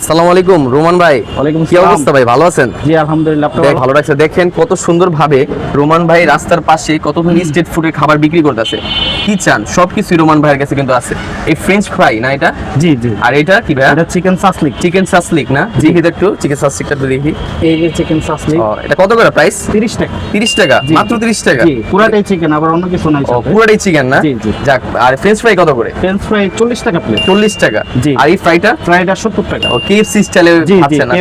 আসসালামু আলাইকুম রোমান ভাই। কি অবস্থা ভাই? ভালো আছেন? জি আলহামদুলিল্লাহ আপনি ভালো? ভালো দেখেন কত সুন্দর ভাবে রোমান ভাই রাস্তার পাশে কতগুলো স্ট্রিট ফুডের খাবার বিক্রি করতেছে। কি চান? সবকিছু রোমান ভাইয়ের কাছে কিন্তু আছে। এই ফ্রেঞ্চ ফ্রাই না এটা? জি জি। আর এটা কি ভাই? এটা চিকেন সাসলিক চিকেন সাসলিক না? দেখি তো একটু চিকেন সাসলিকটা একটু দেখি। এই যে চিকেন সাসলিক এটা কত করে প্রাইস 30 টাকা। 30 টাকা? মাত্র 30 টাকা? পুরাটাই চিকেন আবার অন্য কিছু নাই ও চিকেন না? জি, জি। যাক আর ফ্রেঞ্চ ফ্রাই কত করে? ফ্রেঞ্চ ফ্রাই 40 টাকা প্লেট 40 টাকা। জি। আর এই ফ্রাইটা ফ্রাইটা 70 টাকা। স্টাইলে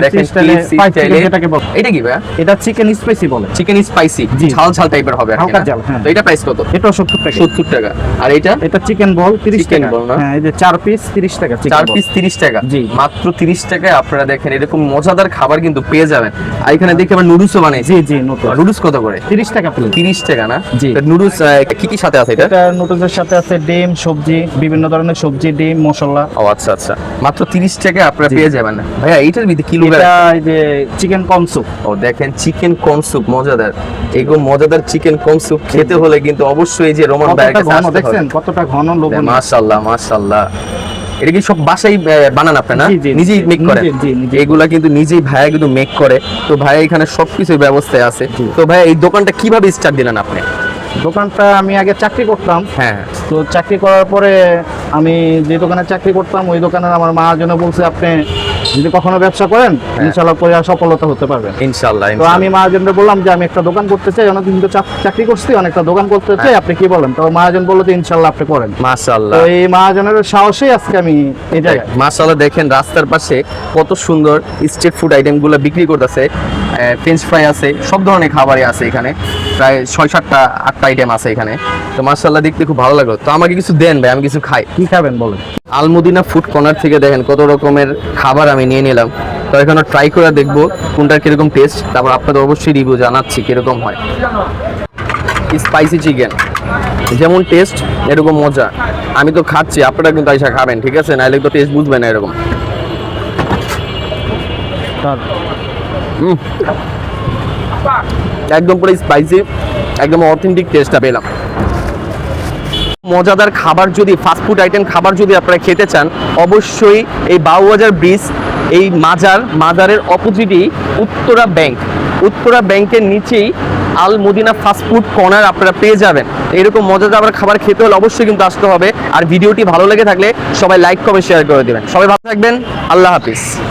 দেখেন স্টাইলে যেটাকে বলে। এটা কি ভাই এটা চিকেন স্পাইসি বলে। চিকেন স্পাইসি ঝাল ঝাল টাইপের হবে হালকা ঝাল, হ্যাঁ। তো এটা প্রাইস কত? এটা 70 টাকা। 70 টাকা। আর এটা? এটা চিকেন বল 30 টাকা? হ্যাঁ এই যে 4 পিস 30 টাকা চিকেন চার পিস 30 টাকা। জি। মাত্র 30 টাকায় আপনারা দেখেন এরকম মজাদার খাবার কিন্তু পেয়ে যাবেন। আর এখানে দেখে আবার নুডলসও বানাইছে। জি জি নুডলস কত করে? 30 টাকা প্লেট 30 টাকা না? জি। নুডলস কি কি সাথে আছে এটা? এটা নুডলসের সাথে আছে ডিম সবজি বিভিন্ন ধরনের সবজি ডিম মশলা। ও আচ্ছা আচ্ছা। মাত্র 30 টাকায় আপনারা পেয়ে যাবেন ভাইয়া এইটার ভিতরে কিলো এটা এই যে চিকেন কনসুপ ও দেখেন চিকেন স্যুপ মজাদার। এগুলো মজাদার চিকেন স্যুপ খেতে হলে কিন্তু অবশ্যই এই যে রোমান ভাইয়ের কাছে আসতে দেখছেন? কতটা ঘন লবণ মাশাআল্লাহ মাশাআল্লাহ। এটা কি সব বাসাই বানান না? নিজেই মেক করেন। এগুলা কিন্তু নিজেই ভাইয়া কিন্তু মেক করে। তো ভাইয়া এখানে সবকিছুর ব্যবস্থায় আছে। তো ভাইয়া এই দোকানটা কীভাবে স্টার্ট দিলেন আপনি? দোকানটা আমি আগে চাকরি করতাম। হ্যাঁ। তো চাকরি করার পরে আমি যে দোকানে চাকরি করতাম ওই দোকানের আমার মা জন্য বলছে আপনি যদি কখনো ব্যবসা করেন ইনশাল্লাহ পরে আর সফলতা হতে পারবেন ইনশাল্লাহ তো আমি মহাজনকে বললাম যে আমি একটা দোকান করতে চাই অনেকদিন তো চাকরি করছি অনেকটা দোকান করতে চাই হ্যাঁ। আপনি কি বলেন? তো মহাজন বলল যে ইনশাল্লাহ আপনি করেন। তো মাশাআল্লাহ এই মহাজনের সাহসেই আজকে আমি এই জায়গায়। মাশাআল্লাহ দেখেন রাস্তার পাশে কত সুন্দর স্ট্রিট ফুড আইটেমগুলো বিক্রি করতেছে ফ্রেঞ্চ ফ্রাই আছে সব ধরনের খাবারই আছে এখানে। প্রায় ছয় সাতটা আটটা আইটেম আছে এখানে। তো মাশাআল্লাহ দেখতে খুব ভালো লাগল। তো আমাকে কিছু দেন ভাই আমি কিছু খাই। কি খাবেন বলেন? আলমদিনা ফুড কর্নার থেকে দেখেন কত রকমের খাবার আমি নিয়ে নিলাম। তো এখানে ট্রাই করে দেখব কোনটার কীরকম টেস্ট তারপর আপনাদের অবশ্যই রিভিউ জানাচ্ছি কীরকম হয়। স্পাইসি চিকেন যেমন টেস্ট এরকম মজা। আমি তো খাচ্ছি আপনারা কিন্তু আইসা খাবেন ঠিক আছে? নাহলে তো টেস্ট বুঝবেন না এরকম। হুম। একদম পুরো স্পাইসি একদম অথেন্টিক টেস্টটা পেলাম। মজাদার খাবার যদি ফাস্টফুড আইটেম খাবার যদি আপনারা খেতে চান, অবশ্যই এই বাউবাজার ব্রিজ এই মাজার মাজারের অপোজিটেই উত্তরা ব্যাংক উত্তরা ব্যাংকের নিচেই আল মদিনা ফাস্টফুড কর্নার আপনারা পেয়ে যাবেন। এরকম মজাদার খাবার খেতে হলে অবশ্যই কিন্তু আসতে হবে। আর ভিডিওটি ভালো লেগে থাকলে সবাই লাইক কমেন্ট শেয়ার করে দেবেন। সবাই ভালো থাকবেন। আল্লাহ হাফিজ।